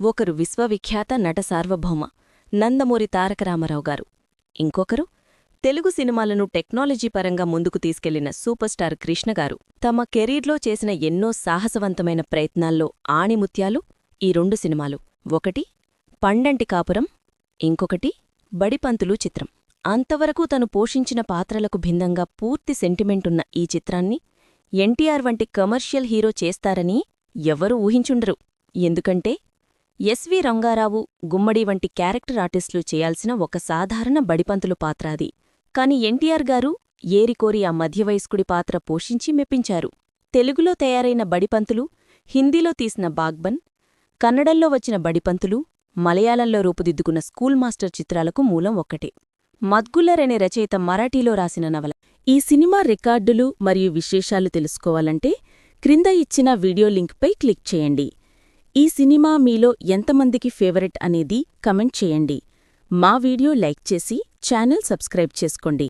ఒకరు విశ్వవిఖ్యాత నట సార్వభౌమ నందమూరి తారక రామారావు గారు. ఇంకొకరు తెలుగు సినిమాలను టెక్నాలజీ పరంగా ముందుకు తీసుకెళ్ళిన సూపర్ స్టార్ కృష్ణ గారు. తమ కెరీర్లో చేసిన ఎన్నో సాహసవంతమైన ప్రయత్నాల్లో ఆణిముత్యాలు ఈ రెండు సినిమాలు. ఒకటి పండంటి కాపురం. ఇంకొకటి బడిపంతులు చిత్రం. అంతవరకు తను పోషించిన పాత్రలకు భిన్నంగా పూర్తి సెంటిమెంటున్న ఈ చిత్రాన్ని ఎన్టీఆర్ వంటి కమర్షియల్ హీరో చేస్తారని ఎవరూ ఊహించుండరు. ఎందుకంటే ఎస్వి రంగారావు గుమ్మడి వంటి క్యారెక్టర్ ఆర్టిస్టులు చేయాల్సిన ఒక సాధారణ బడిపంతులు పాత్ర అది కాని ఎన్టీఆర్ గారు ఏరికోరి ఆ మధ్యవయస్కుడి పాత్ర పోషించి మెప్పించారు. తెలుగులో తయారైన బడిపంతులు హిందీలో తీసిన బాగ్బన్ కన్నడంలో వచ్చిన బడిపంతులు మలయాళంలో రూపుదిద్దుకున్న స్కూల్ మాస్టర్ చిత్రాలకు మూలం ఒక్కటే. మద్గుల్లర్ అనే రచయిత మరాఠీలో రాసిన నవల. ఈ సినిమా రికార్డులు మరియు విశేషాలు తెలుసుకోవాలంటే క్రింద ఇచ్చిన వీడియో లింక్పై క్లిక్ చేయండి. ఈ సినిమా మీలో ఎంతమందికి ఫేవరెట్ అనేది కమెంట్ చేయండి. మా వీడియో లైక్ చేసి ఛానల్ సబ్స్క్రైబ్ చేసుకోండి.